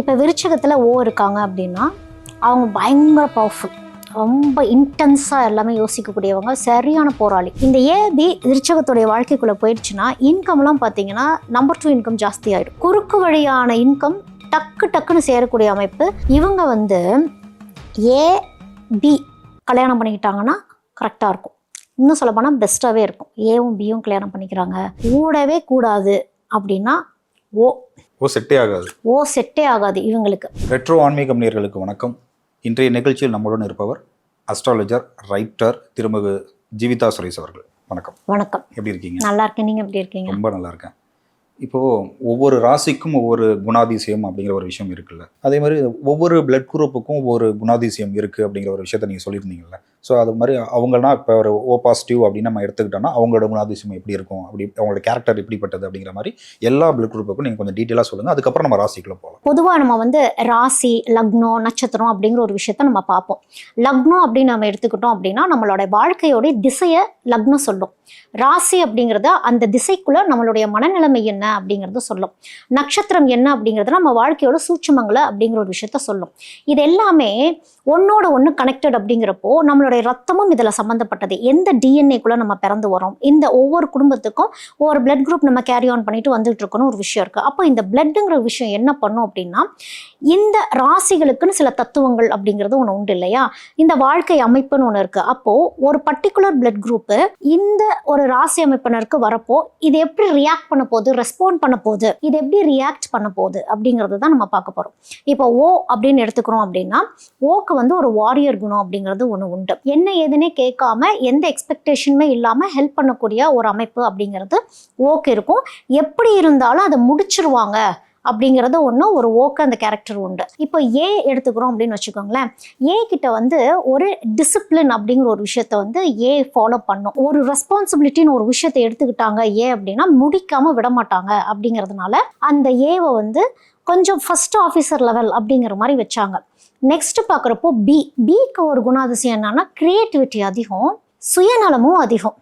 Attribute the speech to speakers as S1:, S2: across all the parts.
S1: இப்போ விருச்சகத்தில் ஓ இருக்காங்க அப்படின்னா அவங்க பயங்கர பவர்ஃபுல் ரொம்ப இன்டென்ஸாக எல்லாமே யோசிக்கக்கூடியவங்க சரியான போராளி. இந்த ஏபி விருச்சகத்துடைய வாழ்க்கைக்குள்ளே போயிடுச்சுன்னா இன்கம்லாம் பார்த்தீங்கன்னா நம்பர் டூ இன்கம் ஜாஸ்தி ஆகிடும் குறுக்கு வழியான இன்கம் டக்கு டக்குன்னு சேரக்கூடிய அமைப்பு இவங்க வந்து ஏ பி கல்யாணம் பண்ணிக்கிட்டாங்கன்னா கரெக்டாக இருக்கும். இன்னும் சொல்லப்போனால் பெஸ்ட்டாகவே இருக்கும். ஏவும் பியும் கல்யாணம் பண்ணிக்கிறாங்க. கூடவே கூடாது அப்படின்னா ஓ.
S2: ஓ செட்டே ஆகாது.
S1: ஓ செட்டே ஆகாது இவங்களுக்கு.
S2: ரெட்ரோ ஆன்மீகம் நேயர்களுக்கு வணக்கம். இன்றைய நிகழ்ச்சியில் நம்மளுடன் இருப்பவர் அஸ்ட்ராலஜர் ரைட்டர் திருமகு ஜீவிதா சுரேஷ் அவர்கள். வணக்கம்.
S1: வணக்கம்.
S2: எப்படி இருக்கீங்க?
S1: நல்லா இருக்கேன் நீங்க எப்படி இருக்கீங்க?
S2: ரொம்ப நல்லா இருக்கேன் இப்போ ஒவ்வொரு ராசிக்கும் ஒவ்வொரு குணாதிசயம் அப்படிங்கிற ஒரு விஷயம் இருக்குல்ல. அதே மாதிரி ஒவ்வொரு பிளட் குரூப்புக்கும் ஒவ்வொரு குணாதிசயம் இருக்கு அப்படிங்கிற ஒரு விஷயத்த நீங்க சொல்லியிருந்தீங்கல்ல. ஸோ அது மாதிரி அவங்கன்னா இப்போ ஒரு ஓ பாசிட்டிவ் அப்படின்னு நம்ம எடுத்துக்கிட்டோம்னா அவங்களோட குணாதிசயம் எப்படி இருக்கும்? அப்படி அவங்களோட கேரக்டர் எப்படிப்பட்டது அப்படிங்கிற மாதிரி எல்லா பிளட் குரூப்புக்கும் நீங்கள் கொஞ்சம் டீட்டெயிலாக சொல்லுங்கள் அதுக்கப்புறம் நம்ம ராசிக்குள்ள போகலாம்
S1: பொதுவாக நம்ம வந்து ராசி லக்னம் நட்சத்திரம் அப்படிங்கிற ஒரு விஷயத்த நம்ம பார்ப்போம். லக்னம் அப்படின்னு நம்ம எடுத்துக்கிட்டோம் அப்படின்னா நம்மளோட வாழ்க்கையோடைய திசையை லக்னம் சொல்லும். ராசி அப்படிங்கிறத அந்த திசைக்குள்ளே நம்மளுடைய மனநிலைமை என்ன அப்படிங்கிறத சொல்லும். நட்சத்திரம் என்ன அப்படிங்கிறத நம்ம வாழ்க்கையோட சூட்சமங்களை அப்படிங்கிற ஒரு விஷயத்த சொல்லும். இது எல்லாமே ஒன்னோட ஒன்று கனெக்டட் அப்படிங்கிறப்போ நம்மளோட நம்மளுடைய ரத்தமும் இதில் சம்மந்தப்பட்டது எந்த டிஎன்ஏக்குள்ளே நம்ம பிறந்து வரோம் இந்த ஒவ்வொரு குடும்பத்துக்கும் ஒவ்வொரு பிளட் குரூப் நம்ம கேரி ஆன் பண்ணிட்டு வந்துட்டு இருக்கணும் ஒரு விஷயம் இருக்குது அப்போ இந்த பிளட்டுங்கிற விஷயம் என்ன பண்ணும் அப்படின்னா இந்த ராசிகளுக்குன்னு சில தத்துவங்கள் அப்படிங்கிறது ஒன்று உண்டு இல்லையா? இந்த வாழ்க்கை அமைப்புன்னு ஒன்று இருக்குது அப்போது ஒரு பர்டிகுலர் பிளட் குரூப்பு இந்த ஒரு ராசி அமைப்பினருக்கு வரப்போ இது எப்படி ரியாக்ட் பண்ண போகுது ரெஸ்பாண்ட் பண்ண போகுது இது எப்படி ரியாக்ட் பண்ண போகுது அப்படிங்கிறது தான் நம்ம பார்க்க போகிறோம் இப்போ ஓ அப்படின்னு எடுத்துக்கிறோம் அப்படின்னா ஓக்கு வந்து ஒரு வாரியர் குணம் அப்படிங்கிறது ஒன்று உண்டு. என்ன ஏதுன்னே கேட்காம எந்த எக்ஸ்பெக்டேஷனுமே இல்லாமல் ஹெல்ப் பண்ணக்கூடிய ஒரு அமைப்பு அப்படிங்கிறது ஓகே இருக்கும். எப்படி இருந்தாலும் அதை முடிச்சிருவாங்க அப்படிங்கிறது ஒன்று ஒரு ஓக்க அந்த கேரக்டர் உண்டு. இப்போ ஏ எடுத்துக்கிறோம் அப்படின்னு வச்சுக்கோங்களேன். ஏ கிட்ட வந்து ஒரு டிசிப்ளின் அப்படிங்கிற ஒரு விஷயத்த வந்து ஏ ஃபாலோ பண்ணும். ஒரு ரெஸ்பான்சிபிலிட்டின்னு ஒரு விஷயத்தை எடுத்துக்கிட்டாங்க ஏ அப்படின்னா முடிக்காமல் விட மாட்டாங்க அப்படிங்கிறதுனால அந்த ஏவை வந்து கொஞ்சம் ஃபஸ்ட் ஆஃபீஸர் லெவல் அப்படிங்கிற மாதிரி வச்சாங்க. நெக்ஸ்ட் பார்க்குறப்போ பி பிக்கு ஒரு குணாதிசயம் என்னன்னா கிரியேட்டிவிட்டி அதிகம் சுயநலமும் அதிகம்.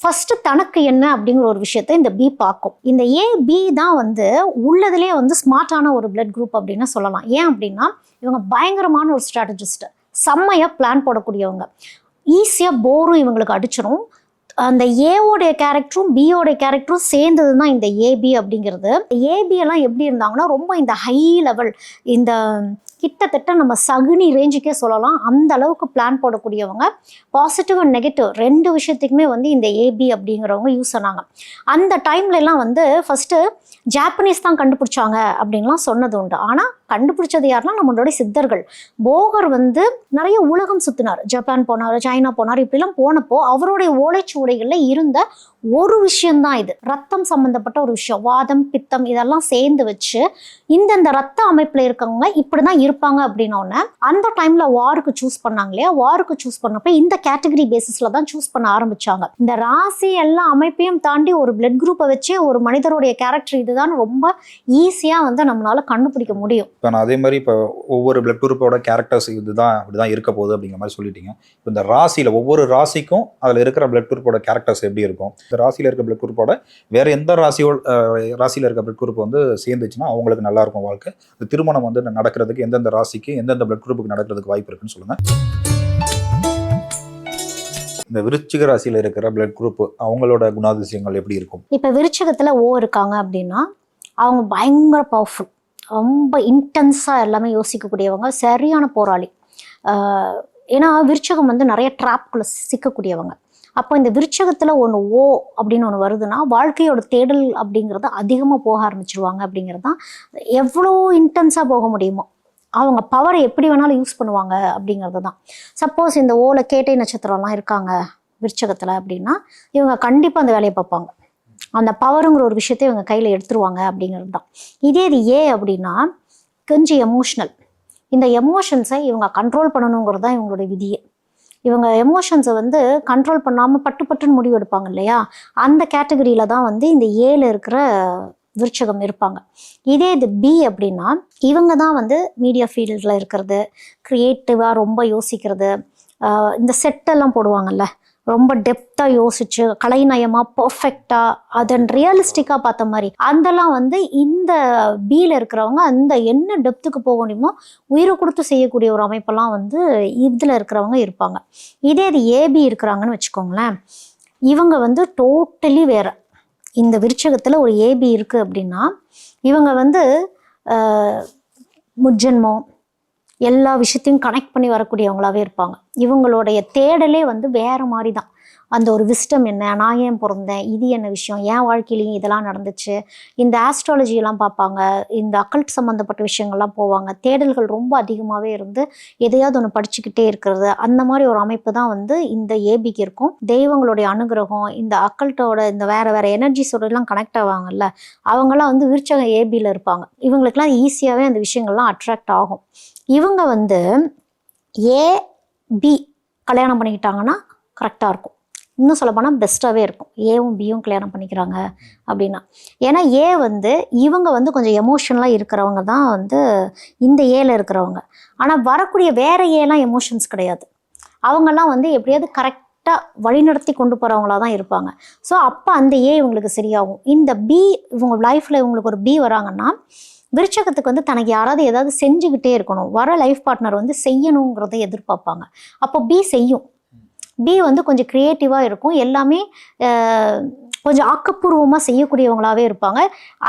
S1: ஃபஸ்ட்டு தனக்கு என்ன அப்படிங்கிற ஒரு விஷயத்த இந்த பி பார்க்கும். இந்த ஏ பி தான் வந்து உள்ளதுலேயே வந்து ஸ்மார்ட்டான ஒரு பிளட் குரூப் அப்படின்னு சொல்லலாம். ஏன் அப்படின்னா இவங்க பயங்கரமான ஒரு ஸ்ட்ராட்டஜிஸ்ட் செம்மையாக பிளான் போடக்கூடியவங்க. ஈஸியாக போரும் இவங்களுக்கு அடிச்சிடும் அந்த ஏவோடைய கேரக்டரும் பியோடைய கேரக்டரும் சேர்ந்தது தான் இந்த ஏபி அப்படிங்கிறது. ஏபி எல்லாம் எப்படி இருந்தாங்கன்னா ரொம்ப இந்த ஹை லெவல் இந்த கிட்டத்தட்ட நம்ம சகுனி ரேஞ்சுக்கே சொல்லலாம். அந்த அளவுக்கு பிளான் போடக்கூடியவங்க. பாசிட்டிவ் அண்ட் நெகட்டிவ் ரெண்டு விஷயத்துக்குமே வந்து இந்த ஏபி அப்படிங்கிறவங்க யூஸ் பண்ணாங்க அந்த டைம்லலாம் வந்து ஃபஸ்ட்டு ஜாப்பனீஸ் தான் கண்டுபிடிச்சாங்க அப்படின்லாம் சொன்னது உண்டு. ஆனால் கண்டுபிடிச்சது யாருன்னா நம்மளுடைய சித்தர்கள். போகர் வந்து நிறைய உலகம் சுத்தினார். ஜப்பான் போனார் சைனா போனார் இப்படிலாம் போனப்போ அவருடைய ஓலைச்சுவடைகளில் இருந்த ஒரு விஷயம்தான் இது. ரத்தம் சம்பந்தப்பட்ட ஒரு விஷயம். வாதம் பித்தம் இதெல்லாம் சேர்ந்து வச்சு இந்தந்த ரத்த அமைப்புல இருக்கவங்க இப்படிதான் இருப்பாங்க அப்படின்னோடனே அந்த டைம்ல வாருக்கு சூஸ் பண்ணாங்க இல்லையா? வாருக்கு சூஸ் பண்ணப்ப இந்த கேட்டகரி பேசிஸ்ல தான் சூஸ் பண்ண ஆரம்பிச்சாங்க. இந்த ராசி எல்லா அமைப்பையும் தாண்டி ஒரு பிளட் குரூப்பை வச்சே ஒரு மனிதருடைய கேரக்டர் இதுதான் ரொம்ப ஈஸியா வந்து நம்மளால கண்டுபிடிக்க முடியும்.
S2: இப்போ நான் அதே மாதிரி இப்போ ஒவ்வொரு பிளட் குரூப்போட கேரக்டர்ஸ் இதுதான் அப்படிதான் இருக்க போகுது அப்படிங்கிற மாதிரி சொல்லிட்டீங்க. இப்போ இந்த ராசியில் ஒவ்வொரு ராசிக்கும் அதில் இருக்கிற பிளட் குரூப்போட கேரக்டர்ஸ் எப்படி இருக்கும்? இந்த ராசியில் இருக்க பிளட் குரூப்போட வேறு எந்த ராசியோட ராசியில் இருக்க பிளட் குரூப் வந்து சேர்ந்துச்சுன்னா அவங்களுக்கு நல்லாயிருக்கும் வாழ்க்கை. இந்த திருமணம் வந்து நடக்கிறதுக்கு எந்தெந்த ராசிக்கு எந்தெந்த பிளட் குரூப்புக்கு நடக்கிறதுக்கு வாய்ப்பு இருக்குன்னு சொல்லுங்கள் இந்த விருச்சிக ராசியில் இருக்கிற பிளட் குரூப் அவங்களோட குணாதிசயங்கள் எப்படி இருக்கும்?
S1: இப்போ விருச்சகத்துல ஓ இருக்காங்க அப்படின்னா அவங்க பயங்கர பவர்ஃபுல் ரொம்ப இன்டென்ஸாக எல்லாமே யோசிக்கக்கூடியவங்க சரியான போராளி. ஏன்னா விருச்சகம் வந்து நிறைய ட்ராப்குள்ளே சிக்கக்கூடியவங்க. அப்போ இந்த விருச்சகத்தில் ஒன்று ஓ அப்படின்னு ஒன்று வருதுன்னா வாழ்க்கையோட தேடல் அப்படிங்கிறது அதிகமாக போக ஆரம்பிச்சிருவாங்க அப்படிங்கிறது தான் எவ்வளோ இன்டென்ஸாக போக முடியுமோ அவங்க பவரை எப்படி வேணாலும் யூஸ் பண்ணுவாங்க அப்படிங்கிறது தான் சப்போஸ் இந்த ஓல கேட்டை நட்சத்திரம்லாம் இருக்காங்க விருச்சகத்தில் அப்படின்னா இவங்க கண்டிப்பாக அந்த வேலையை பார்ப்பாங்க. அந்த பவருங்கிற ஒரு விஷயத்தை இவங்க கையில் எடுத்துருவாங்க அப்படிங்கிறது தான் இதே இது ஏ அப்படின்னா கொஞ்சம் எமோஷ்னல் இந்த எமோஷன்ஸை இவங்க கண்ட்ரோல் பண்ணணுங்கிறது தான் இவங்களோட விதியை. இவங்க எமோஷன்ஸை வந்து கண்ட்ரோல் பண்ணாமல் பட்டு பட்டுன்னு முடிவு எடுப்பாங்க இல்லையா? அந்த கேட்டகரியில் தான் வந்து இந்த ஏழு இருக்கிற விருட்சகம் இருப்பாங்க. இதே இது பி அப்படின்னா இவங்க தான் வந்து மீடியா ஃபீல்டில் இருக்கிறது க்ரியேட்டிவாக ரொம்ப யோசிக்கிறது இந்த செட்டெல்லாம் போடுவாங்கல்ல ரொம்ப டெப்த்தாக யோசிச்சு கலைநயமாக பர்ஃபெக்டாக அதன் ரியலிஸ்டிக்காக பார்த்த மாதிரி. அதெல்லாம் வந்து இந்த பியில் இருக்கிறவங்க அந்த என்ன டெப்த்துக்கு போக முடியுமோ உயிரை கொடுத்து செய்யக்கூடிய ஒரு அமைப்பெல்லாம் வந்து இதில் இருக்கிறவங்க இருப்பாங்க. இதே இது ஏபி இருக்கிறாங்கன்னு வச்சுக்கோங்களேன். இவங்க வந்து டோட்டலி வேற. இந்த விருச்சகத்தில் ஒரு ஏபி இருக்குது அப்படின்னா இவங்க வந்து ஆஹ், முஜென்மம் எல்லா விஷயத்தையும் கனெக்ட் பண்ணி வரக்கூடியவங்களாவே இருப்பாங்க. இவங்களுடைய தேடலே வந்து வேற மாதிரி தான் அந்த ஒரு விஸ்டம் என்ன? நான் ஏன் பிறந்தேன்? இது என்ன விஷயம்? என் வாழ்க்கையிலையும் இதெல்லாம் நடந்துச்சு. இந்த ஆஸ்ட்ராலஜியெல்லாம் பார்ப்பாங்க. இந்த அக்கல்ட் சம்மந்தப்பட்ட விஷயங்கள்லாம் போவாங்க. தேடல்கள் ரொம்ப அதிகமாகவே இருந்து எதையாவது ஒன்று படிச்சுக்கிட்டே இருக்கிறது. அந்த மாதிரி ஒரு அமைப்பு தான் வந்து இந்த ஏபிக்கு இருக்கும். தெய்வங்களுடைய அனுகிரகம் இந்த அக்கல்ட்டோட இந்த வேற வேறு எனர்ஜி எல்லாம் கனெக்ட் ஆவாங்கல்ல அவங்கெல்லாம் வந்து விருச்சகம் ஏபியில் இருப்பாங்க. இவங்களுக்குலாம் ஈஸியாகவே அந்த விஷயங்கள்லாம் அட்ராக்ட் ஆகும். இவங்க வந்து ஏ பி கல்யாணம் பண்ணிக்கிட்டாங்கன்னா கரெக்டாக இருக்கும். இன்னும் சொல்லப்போனால் பெஸ்ட்டாகவே இருக்கும். ஏவும் பியும் கல்யாணம் பண்ணிக்கிறாங்க அப்படின்னா. ஏன்னா ஏ வந்து இவங்க வந்து கொஞ்சம் எமோஷனலாக இருக்கிறவங்க தான் வந்து இந்த ஏல இருக்கிறவங்க. ஆனால் வரக்கூடிய வேற ஏலாம் எமோஷன்ஸ் கிடையாது. அவங்கெல்லாம் வந்து எப்படியாவது கரெக்டாக வழிநடத்தி கொண்டு போகிறவங்களா தான் இருப்பாங்க. ஸோ அப்போ அந்த ஏ இவங்களுக்கு சரியாகும். இந்த பி இவங்க லைஃப்பில் இவங்களுக்கு ஒரு பி வராங்கன்னா விருச்சகத்துக்கு வந்து தனக்கு யாராவது ஏதாவது செஞ்சுக்கிட்டே இருக்கணும். வர லைஃப் பார்ட்னர் வந்து செய்யணுங்கிறத எதிர்பார்ப்பாங்க. அப்போ பி செய்யும். பி வந்து கொஞ்சம் க்ரியேட்டிவாக இருக்கும். எல்லாமே கொஞ்சம் ஆக்கப்பூர்வமாக செய்யக்கூடியவங்களாகவே இருப்பாங்க.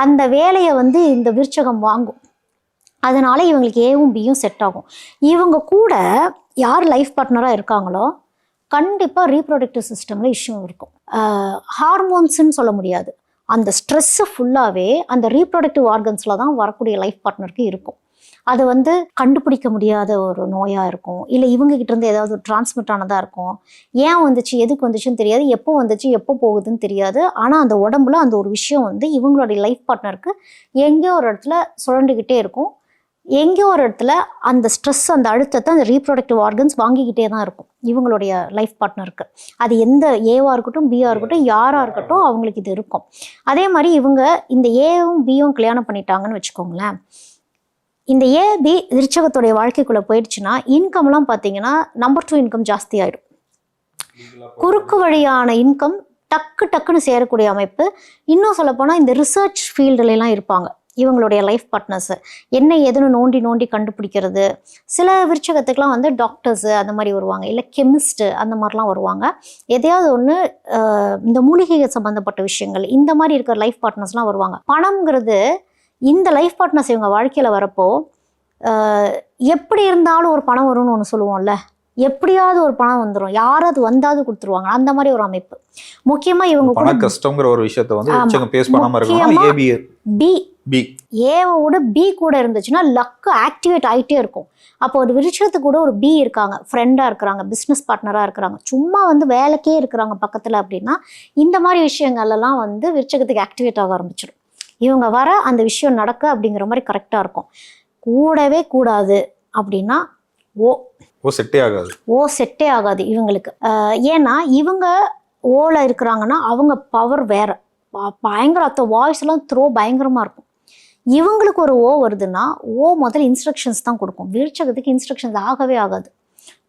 S1: அந்த வேலையை வந்து இந்த விருச்சகம் வாங்கும். அதனால இவங்களுக்கு ஏவும் பியும் செட் ஆகும். இவங்க கூட யார் லைஃப் பார்ட்னராக இருக்காங்களோ கண்டிப்பாக ரீப்ரொடக்டிவ் சிஸ்டமில் இஷ்யூ இருக்கும். ஹார்மோன்ஸுன்னு சொல்ல முடியாது. அந்த ஸ்ட்ரெஸ்ஸு ஃபுல்லாகவே அந்த ரீப்ரொடக்டிவ் ஆர்கன்ஸில் தான் வரக்கூடிய லைஃப் பார்ட்னருக்கு இருக்கும். அது வந்து கண்டுபிடிக்க முடியாத ஒரு நோயாக இருக்கும். இல்லை இவங்க இருந்து ஏதாவது டிரான்ஸ்மிட் ஆனதாக இருக்கும். ஏன் வந்துச்சு? எதுக்கு வந்துச்சுன்னு தெரியாது. எப்போ வந்துச்சு? எப்போ போகுதுன்னு தெரியாது. ஆனால் அந்த உடம்புல அந்த ஒரு விஷயம் வந்து இவங்களுடைய லைஃப் பார்ட்னருக்கு எங்கேயோ ஒரு இடத்துல சுழண்டுக்கிட்டே இருக்கும். எங்கேயோ ஒரு இடத்துல அந்த ஸ்ட்ரெஸ் அந்த அழுத்தத்தை அந்த ரீப்ரொடக்டிவ் ஆர்கன்ஸ் வாங்கிக்கிட்டே தான் இருக்கும். இவங்களுடைய லைஃப் பார்ட்னருக்கு அது எந்த ஏவா இருக்கட்டும் பியா இருக்கட்டும் யாரா இருக்கட்டும் அவங்களுக்கு இது இருக்கும். அதே மாதிரி இவங்க இந்த ஏவும் பியும் கல்யாணம் பண்ணிட்டாங்கன்னு வச்சுக்கோங்களேன். இந்த ஏ பி விருச்சகத்துடைய வாழ்க்கைக்குள்ள போயிடுச்சுன்னா இன்கம்லாம் பார்த்தீங்கன்னா நம்பர் டூ இன்கம் ஜாஸ்தி ஆயிடும். குறுக்கு வழியான இன்கம் டக்கு டக்குன்னு சேரக்கூடிய அமைப்பு. இன்னும் சொல்லப்போனால் இந்த ரிசர்ச் ஃபீல்டுலாம் இருப்பாங்க. இவங்களுடைய லைஃப் பார்ட்னர்ஸு என்ன ஏதுன்னு நோண்டி நோண்டி கண்டுபிடிக்கிறது. சில விருச்சகத்துக்குலாம் வந்து டாக்டர்ஸு அந்த மாதிரி வருவாங்க. இல்லை கெமிஸ்ட்டு அந்த மாதிரிலாம் வருவாங்க. எதையாவது ஒன்று இந்த மூலிகைகள் சம்மந்தப்பட்ட விஷயங்கள் இந்த மாதிரி இருக்கிற லைஃப் பார்ட்னர்ஸ்லாம் வருவாங்க. பணம்ங்கிறது இந்த லைஃப் பார்ட்னர்ஸ் இவங்க வாழ்க்கையில் வரப்போ எப்படி இருந்தாலும் ஒரு பணம் வரும்னு ஒன்று சொல்லுவோம்ல. எப்படியாவது ஒரு பணம் வந்துடும் யாராவது வந்தாவது கொடுத்துருவாங்க. அந்த மாதிரி ஒரு அமைப்பு. முக்கியமாக இவங்க
S2: பண கஷ்டங்கிற ஒரு விஷயத்த வந்து பேஸ் பண்ணாம இருக்கணும்
S1: முக்கியமா-
S2: ஏபி
S1: பி
S2: பி
S1: ஏவோட பி கூட இருந்துச்சுன்னா லக்கு ஆக்டிவேட் ஆகிட்டே இருக்கும். அப்போ ஒரு விருட்சத்துக்கு கூட ஒரு பி இருக்காங்க. ஃப்ரெண்டாக இருக்கிறாங்க பிஸ்னஸ் பார்ட்னராக இருக்கிறாங்க. சும்மா வந்து வேலைக்கே இருக்கிறாங்க பக்கத்தில் அப்படின்னா இந்த மாதிரி விஷயங்கள்லாம் வந்து விருச்சகத்துக்கு ஆக்டிவேட் ஆக ஆரம்பிச்சிடும். இவங்க வர அந்த விஷயம் நடக்க அப்படிங்கிற மாதிரி கரெக்டாக இருக்கும். கூடவே கூடாது அப்படின்னா ஓ
S2: ஓ செட்டே ஆகாது.
S1: ஓ செட்டே ஆகாது இவங்களுக்கு. ஏன்னா இவங்க ஓல இருக்கிறாங்கன்னா அவங்க பவர் வேற. பயங்கர அத்த வாய்ஸ் எல்லாம் த்ரோ பயங்கரமா இருக்கும். இவங்களுக்கு ஒரு ஓ வருதுன்னா ஓ முதல்ல இன்ஸ்ட்ரக்ஷன்ஸ் தான் கொடுக்கும். வீழ்ச்சகத்துக்கு இன்ஸ்ட்ரக்ஷன்ஸ் ஆகவே ஆகாது.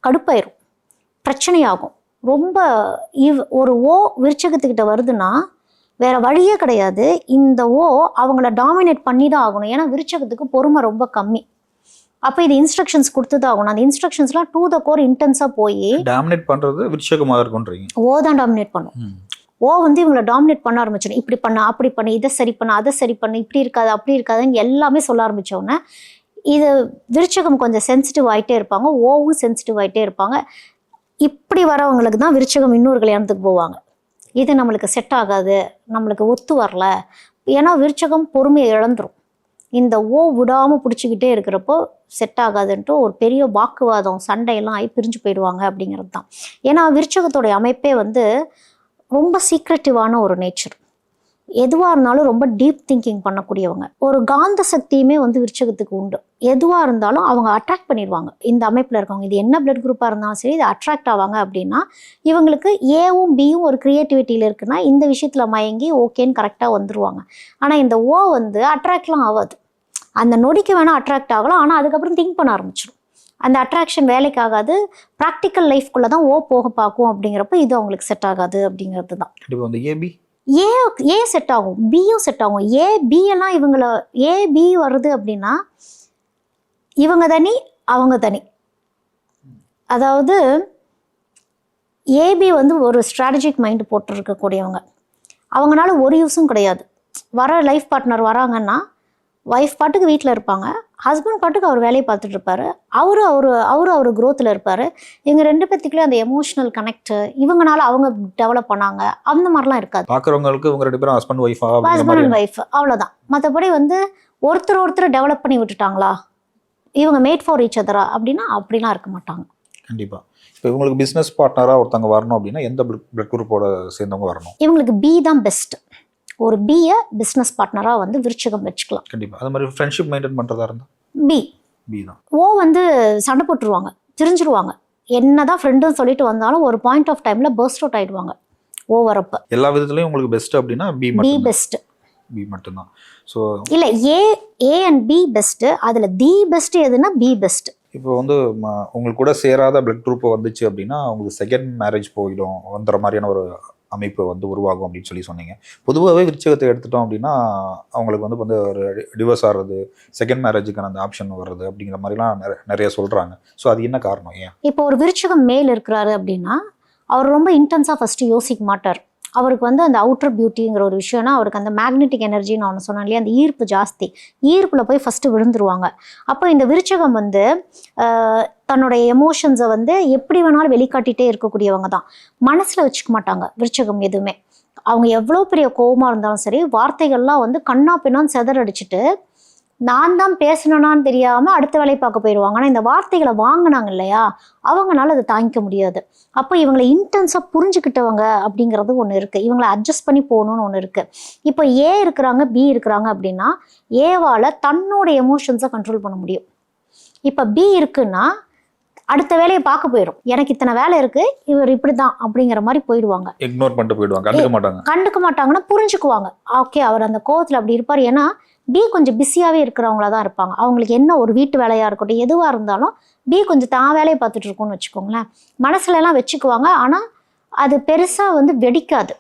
S1: கடுப்பாயிரும். பிரச்சனையாகும். ரொம்ப இவ் ஒரு ஓ விருச்சகத்துக்கிட்ட வருதுன்னா வேற வழியே கிடையாது. இந்த ஓ அவங்கள டாமினேட் பண்ணி தான் ஆகணும். ஏன்னா விருச்சகத்துக்கு பொறுமை ரொம்ப கம்மி. அப்போ இது இன்ஸ்ட்ரக்ஷன்ஸ் கொடுத்து தான் ஆகணும். அந்த இன்ஸ்ட்ரக்ஷன்ஸ்லாம் டூ த கோர் இன்டென்ஸாக போய்
S2: டாமினேட் பண்றது விருச்சகமாக இருக்கும்ன்றீங்க.
S1: ஓ தான் டாமினேட் பண்ணும். ஓ வந்து இவங்களை டாமினேட் பண்ண ஆரம்பிச்சிடும். இப்படி பண்ண அப்படி பண்ண இதை சரி பண்ண அதை சரி பண்ணு இப்படி இருக்காது அப்படி இருக்காதுன்னு எல்லாமே சொல்ல ஆரம்பித்தோன்னே இது விருச்சகம் கொஞ்சம் சென்சிட்டிவ் ஆகிட்டே இருப்பாங்க. ஓவும் சென்சிட்டிவ் ஆகிட்டே இருப்பாங்க. இப்படி வரவங்களுக்கு தான் விருச்சகம் இன்னொரு கல்யாணத்துக்கு போவாங்க. இது நம்மளுக்கு செட் ஆகாது நம்மளுக்கு ஒத்து வரல. ஏன்னா விருச்சகம் பொறுமையை இழந்துரும். இந்த ஓ விடாமல் பிடிச்சிக்கிட்டே இருக்கிறப்போ செட் ஆகாதுன்ட்டு ஒரு பெரிய வாக்குவாதம் சண்டையெல்லாம் ஆகி பிரிஞ்சு போயிடுவாங்க அப்படிங்கிறது தான். ஏன்னா விருச்சகத்தோடைய அமைப்பே வந்து ரொம்ப சீக்ரெட்டிவான ஒரு நேச்சர் எதுவாக இருந்தாலும் ரொம்ப டீப் திங்கிங் பண்ணக்கூடியவங்க. ஒரு காந்த சக்தியுமே வந்து விருச்சகத்துக்கு உண்டு. எதுவாக இருந்தாலும் அவங்க அட்ராக்ட் பண்ணிடுவாங்க இந்த அமைப்பில் இருக்கவங்க இது என்ன பிளட் குரூப்பாக இருந்தாலும் சரி இது அட்ராக்ட் ஆவாங்க அப்படின்னா இவங்களுக்கு ஏவும் பியும் ஒரு க்ரியேட்டிவிட்டியில் இருக்குன்னா இந்த விஷயத்தில் மயங்கி ஓகேன்னு கரெக்டாக வந்துடுவாங்க ஆனால் இந்த ஓ வந்து அட்ராக்ட்லாம் ஆகாது. அந்த நொடிக்கு வேணால் அட்ராக்ட் ஆகலாம். ஆனால் அதுக்கப்புறம் திங்க் பண்ண ஆரம்பிச்சிடும் அந்த அட்ராக்ஷன் வேலைக்கு ஆகாது ப்ராக்டிக்கல் லைஃப்குள்ளே தான் ஓ போக பார்க்கும் அப்படிங்கிறப்ப இது அவங்களுக்கு செட் ஆகாது அப்படிங்கிறது தான்
S2: கண்டிப்பாக ஏபி
S1: ஏ ஏ செட் ஆகும். பியும் செட் ஆகும். ஏ பி எல்லாம் இவங்கள ஏ பி வருது அப்படின்னா இவங்க தனி அவங்க தனி. அதாவது ஏபி வந்து ஒரு ஸ்ட்ராட்டஜிக் மைண்டு போட்டிருக்கக்கூடியவங்க. அவங்களால ஒரு யூஸும் கிடையாது. வர லைஃப் பார்ட்னர் வராங்கன்னா ஒய்ஃப் பாட்டுக்கு வீட்டில் இருப்பாங்க. ஹஸ்பண்ட் பாட்டுக்கு அவர் வேலையை பார்த்துட்டு இருப்பாரு. அவரு அவரு அவரு அவர் growthல இருப்பாரு. இவங்க ரெண்டு பேத்துக்குள்ளே அந்த எமோஷனல் கனெக்ட் இவங்கனால அவங்க டெவலப் பண்ணாங்க. அந்த மாதிரிலாம் இருக்காது.
S2: பார்க்குறவங்களுக்கு இவங்க ரெண்டு பேரும் ஹஸ்பண்ட் ஒய்ஃபா
S1: ஹஸ்பண்ட் அண்ட் ஒய்ஃப் அவ்வளோதான் மற்றபடி வந்து ஒருத்தர் ஒருத்தர் டெவலப் பண்ணி விட்டுட்டாங்களா? இவங்க மேட் ஃபார் ஈச் அதரா அப்படின்னா அப்படிலாம் இருக்க மாட்டாங்க.
S2: கண்டிப்பாக இப்போ இவங்களுக்கு பிஸ்னஸ் பார்ட்னராக ஒருத்தவங்க வரணும் அப்படின்னா எந்த பிளட் குரூப்போட சேர்ந்தவங்க வரணும்?
S1: இவங்களுக்கு பி தான் பெஸ்ட் ஒரு பியை பிஸ்னஸ் பார்ட்னராக வந்து விருச்சகம் வச்சுக்கலாம்.
S2: கண்டிப்பாக அது மாதிரி ஃப்ரெண்ட்ஷிப் மெயின்டைன் பண்ணுறதா இருந்தால்
S1: பி
S2: பி தான்.
S1: ஓ வந்து சண்டை போட்டுருவாங்க. தெரிஞ்சிருவாங்க. என்னதான் ஃப்ரெண்டுன்னு சொல்லிட்டு வந்தாலும் ஒரு பாயிண்ட் ஆஃப் டைமில் பர்ஸ்ட் அவுட் ஆயிடுவாங்க. ஓ வரப்ப.
S2: எல்லா விதத்துலையும் உங்களுக்கு பெஸ்ட் அப்படின்னா பி
S1: பி பெஸ்ட்
S2: பி மட்டும்தான். ஸோ
S1: இல்லை A A and B best அதில் தி பெஸ்ட் எதுனா பி பெஸ்ட்
S2: இப்போ வந்து உங்களுக்கு கூட சேராத பிளட் குரூப் வந்துச்சு அப்படின்னா உங்களுக்கு செகண்ட் மேரேஜ் போயிடும். வந்துற மாதிரியான ஒரு அமைப்பு வந்து உருவாகும் அப்படின்னு சொல்லி சொன்னீங்க. பொதுவாகவே விருச்சகத்தை எடுத்துட்டோம் அப்படின்னா அவங்களுக்கு வந்து வந்து ஒரு டிவோர்ஸ் ஆகிறது செகண்ட் மேரேஜுக்கான அந்த ஆப்ஷன் வர்றது அப்படிங்கிற மாதிரிலாம் நிறைய சொல்கிறாங்க ஸோ அது என்ன காரணம் ஏன்?
S1: இப்போ ஒரு விருச்சகம் மேல் இருக்கிறாரு அப்படின்னா அவர் ரொம்ப இன்டென்ஸாக ஃபஸ்ட்டு யோசிக்க மாட்டார். அவருக்கு வந்து அந்த அவுட்டர் பியூட்டிங்கிற ஒரு விஷயம்னா அவருக்கு அந்த மேக்னெட்டிக் எனர்ஜி நான் ஒன்று சொன்னேன் இல்லையா? அந்த ஈர்ப்பு ஜாஸ்தி. ஈர்ப்பில் போய் ஃபஸ்ட்டு விழுந்துருவாங்க. அப்போ இந்த விருச்சகம் வந்து தன்னுடைய எமோஷன்ஸை வந்து எப்படி வேணாலும் வெளிக்காட்டிகிட்டே இருக்கக்கூடியவங்க தான். மனசில் வச்சுக்க மாட்டாங்க விருச்சகம் எதுவுமே. அவங்க எவ்வளோ பெரிய கோவமாக இருந்தாலும் சரி வார்த்தைகள்லாம் வந்து கண்ணா பின்னான்னு செதறடிச்சிட்டு நான் தான் பேசணும்னான்னு தெரியாமல் அடுத்த வேலையை பார்க்க போயிடுவாங்க ஆனால் இந்த வார்த்தைகளை வாங்கினாங்க இல்லையா? அவங்களால அதை தாங்கிக்க முடியாது. அப்போ இவங்களை இன்டென்ஸாக புரிஞ்சுக்கிட்டவங்க அப்படிங்கிறது ஒன்று இருக்குது இவங்களை அட்ஜஸ்ட் பண்ணி போகணும்னு ஒன்று இருக்குது இப்போ ஏ இருக்கிறாங்க பி இருக்கிறாங்க அப்படின்னா ஏவால் தன்னோட எமோஷன்ஸை கண்ட்ரோல் பண்ண முடியும். இப்போ பி இருக்குன்னா அடுத்த வேலையை பார்க்க போயிடும் எனக்கு இத்தனை வேலை இருக்குது இவர் இப்படி தான் அப்படிங்கிற மாதிரி போயிடுவாங்க.
S2: இக்னோர் பண்ணிட்டு போயிடுவாங்க. கண்டுக்க மாட்டாங்க.
S1: கண்டுக்க மாட்டாங்கன்னா புரிஞ்சுக்குவாங்க. ஓகே அவர் அந்த கோவத்தில் அப்படி இருப்பார். ஏன்னா பி கொஞ்சம் பிஸியாகவே இருக்கிறவங்களா தான் இருப்பாங்க. அவங்களுக்கு என்ன ஒரு வீட்டு வேலையாக இருக்கட்டும் எதுவாக இருந்தாலும் பி கொஞ்சம் தான் வேலையை பார்த்துட்டு இருக்கும்னு வச்சுக்கோங்களேன். மனசுலலாம் வச்சுக்குவாங்க. ஆனால் அது பெருசாக வந்து வெடிக்காது.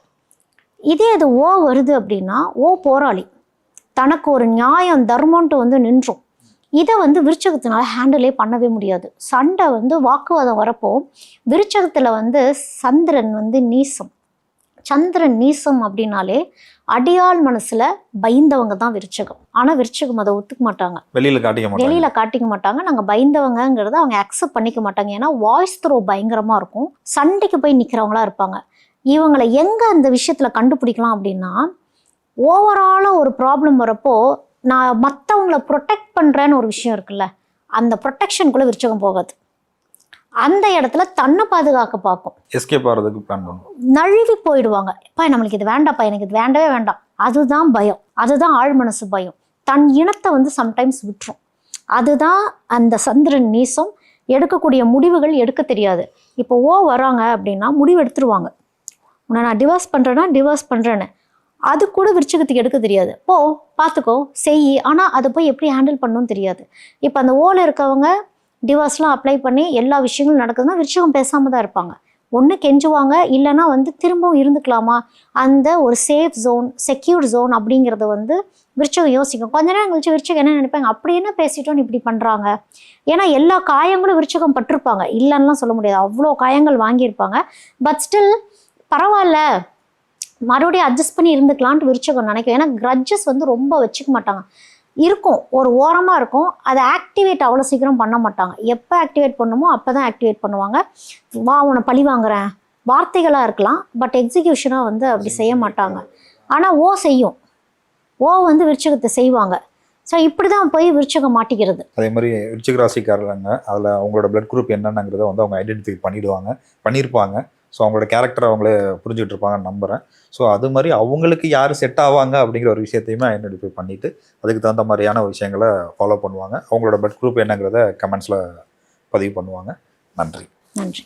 S1: இதே அது ஓ வருது அப்படின்னா ஓ போராளி. தனக்கு ஒரு நியாயம் தர்மம்ன்ட்டு வந்து நின்றும். இதை வந்து விருச்சகத்தினால ஹேண்டிலே பண்ணவே முடியாது. சண்டை வந்து வாக்குவாதம் வரப்போ விருச்சகத்தில் வந்து சந்திரன் வந்து நீசம். சந்திரன் நீசம் அப்படின்னாலே அடியாள் மனசுல பயந்தவங்க தான் விருச்சகம். ஆனா விருச்சகம் அதை ஒத்துக்க மாட்டாங்க.
S2: வெளியில் காட்டிக்க மாட்டாங்க.
S1: வெளியில காட்டிக்க மாட்டாங்க. நாங்க பயந்தவங்கங்கிறத அவங்க அக்செப்ட் பண்ணிக்க மாட்டாங்க. ஏன்னா வாய்ஸ் த்ரோ பயங்கரமா இருக்கும். சண்டைக்கு போய் நிக்கிறவங்களா இருப்பாங்க. இவங்களை எங்க அந்த விஷயத்துல கண்டுபிடிக்கலாம் அப்படின்னா ஓவராலா ஒரு ப்ராப்ளம் வரப்போ நான் மற்றவங்களை ப்ரொடெக்ட் பண்றேன்னு ஒரு விஷயம் இருக்குல்ல அந்த ப்ரொடெக்ஷனுக்குள்ள விருச்சகம் போகாது. அந்த இடத்துல தன்னை பாதுகாக்க பார்க்கும்.
S2: எஸ்கேப் ஆகிறதுக்கு பிளான் பண்ணுவோம்
S1: நழுவி போயிடுவாங்க. அப்பா நம்மளுக்கு இது வேண்டாம்ப்பா எனக்கு இது வேண்டவே வேண்டாம். அதுதான் பயம். அதுதான் ஆழ் மனசு பயம். தன் இனத்தை வந்து சம்டைம்ஸ் விட்டுரும். அதுதான் அந்த சந்திரன் நீசம். எடுக்கக்கூடிய முடிவுகள் எடுக்க தெரியாது. இப்போ ஓ வராங்க அப்படின்னா முடிவு எடுத்துருவாங்க. உன்னை நான் டிவோர்ஸ் பண்ணுறேன்னா டிவோர்ஸ் பண்ணுறேன்னு அது கூட விருச்சகத்துக்கு எடுக்க தெரியாது. போ பார்த்துக்கோ செய் ஆனால் அதை போய் எப்படி ஹேண்டில் பண்ணணும்னு தெரியாது. இப்போ அந்த ஓல இருக்கவங்க டிவோர்ஸ்லாம் அப்ளை பண்ணி எல்லா விஷயங்களும் நடக்குதுன்னா விருச்சகம் பேசாமல் தான் இருப்பாங்க. ஒன்று கெஞ்சுவாங்க இல்லைன்னா வந்து திரும்பவும் இருந்துக்கலாமா? அந்த ஒரு சேஃப் ஜோன் செக்யூர் ஜோன் அப்படிங்கிறத வந்து விருச்சகம் யோசிக்கும். கொஞ்ச நேரம் கழிச்சு விருச்சகம் என்ன நினைப்பாங்க? அப்படி என்ன பேசிட்டோன்னு இப்படி பண்ணுறாங்க ஏன்னா எல்லா காயங்களும் விருச்சகம் பட்டிருப்பாங்க. இல்லைன்னுலாம் சொல்ல முடியாது. அவ்வளோ காயங்கள் வாங்கியிருப்பாங்க. பட் ஸ்டில் பரவாயில்ல. மறுபடியும் அட்ஜஸ்ட் பண்ணி இருந்துக்கலான்ட்டு விருச்சகம் நினைக்கும். ஏன்னா கிரட்ஜஸ் வந்து ரொம்ப வச்சுக்க மாட்டாங்க. இருக்கும். ஒரு ஓரமாக இருக்கும். அதை ஆக்டிவேட் அவ்வளோ சீக்கிரம் பண்ண மாட்டாங்க. எப்போ ஆக்டிவேட் பண்ணுமோ அப்போ தான் ஆக்டிவேட் பண்ணுவாங்க. வா உன்னை பழி வாங்குறேன். வார்த்தைகளாக இருக்கலாம். பட் எக்ஸிக்யூஷனாக வந்து அப்படி செய்ய மாட்டாங்க. ஆனால் ஓ செய்யும். ஓ வந்து விருச்சகத்தை செய்வாங்க. ஸோ இப்படி தான் போய் விருச்சகம் மாட்டிக்கிறது.
S2: அதே மாதிரி விருச்சிக ராசிக்காரங்க அதில் அவங்களோட பிளட் குரூப் என்னென்னங்கிறத வந்து அவங்க ஐடென்டிஃபை பண்ணிடுவாங்க. பண்ணியிருப்பாங்க. ஸோ அவங்களோட கேரக்டரை அவங்களே புரிஞ்சுட்டு இருப்பாங்கன்னு நம்புகிறேன் ஸோ அது மாதிரி அவங்களுக்கு யார் செட் ஆவாங்க அப்படிங்கிற ஒரு விஷயத்தையுமே ஐடென்டிஃபை பண்ணிவிட்டு அதுக்கு தகுந்த மாதிரியான விஷயங்களை ஃபாலோ பண்ணுவாங்க. அவங்களோட பெட் குரூப் என்னங்கிறத கமெண்ட்ஸில் பதிவு பண்ணுவாங்க. நன்றி.
S1: நன்றி.